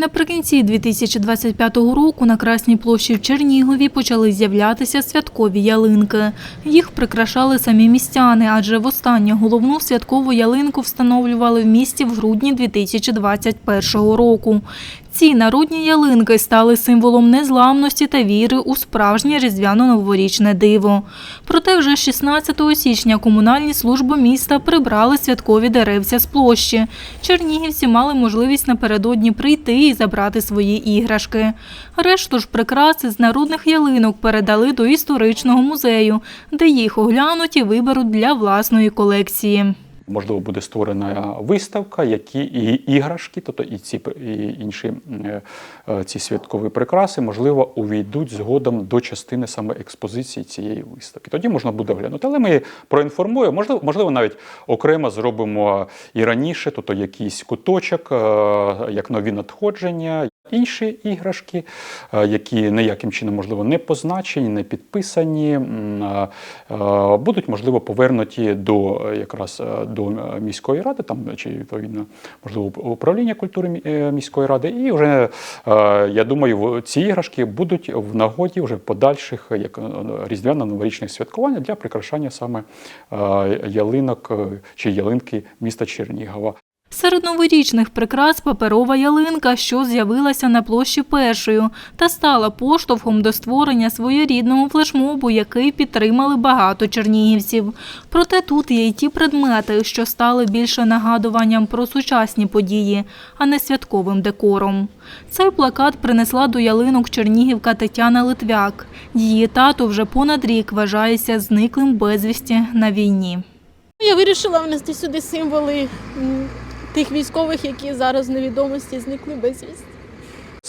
Наприкінці 2025 року на Красній площі в Чернігові почали з'являтися святкові ялинки. Їх прикрашали самі містяни, адже востаннє головну святкову ялинку встановлювали в місті в грудні 2021 року. Ці народні ялинки стали символом незламності та віри у справжнє різдвяно-новорічне диво. Проте вже 16 січня комунальні служби міста прибрали святкові деревця з площі. Чернігівці мали можливість напередодні прийти і забрати свої іграшки. Решту ж прикраси з народних ялинок передали до історичного музею, де їх оглянуть і виберуть для власної колекції. Можливо, буде створена виставка, які і іграшки, тобто і ці і інші е, е, ці святкові прикраси, можливо, увійдуть згодом до частини саме експозиції цієї виставки. Тоді можна буде оглянути. Але ми проінформуємо, можливо, можливо, навіть окремо зробимо і раніше, тобто якийсь куточок, е, як нові надходження. Інші іграшки, е, які ніяким чином можливо не позначені, не підписані, е, е, будуть можливо повернуті до якраз до міської ради, там чи відповідно можливо управління культури міської ради. І вже я думаю, ці іграшки будуть в нагоді вже подальших як різдвяно-новорічних святкувань для прикрашання саме ялинок чи ялинки міста Чернігова. Серед новорічних прикрас паперова ялинка, що з'явилася на площі першою, та стала поштовхом до створення своєрідного флешмобу, який підтримали багато чернігівців. Проте тут є й ті предмети, що стали більше нагадуванням про сучасні події, а не святковим декором. Цей плакат принесла до ялинок чернігівка Тетяна Литвяк. Її тато вже понад рік вважається зниклим безвісті на війні. Я вирішила внести сюди символи тих військових, які зараз в невідомості зникли безвісти.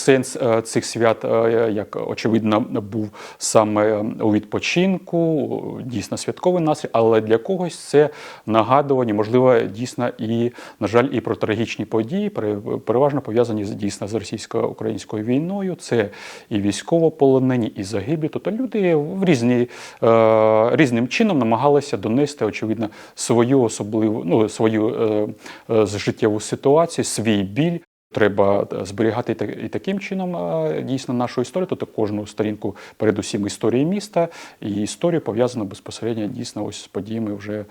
Сенс е, цих свят, е, як очевидно, був саме у відпочинку, дійсно святковий настрій, але для когось це нагадування, можливо, дійсно і, на жаль, і про трагічні події, пере- переважно пов'язані дійсно з російсько-українською війною. Це і військовополонені, і загиблі. Тобто люди в різні, е, різним чином намагалися донести, очевидно, свою особливу, ну, свою е, е, життєву ситуацію, свій біль. Треба е, зберігати і таким чином е, дійсно нашу історію, тобто кожну сторінку, передусім історії міста, і історію пов'язану безпосередньо дійсно ось з подіями вже е,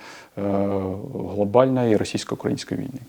глобальної російсько-української війни.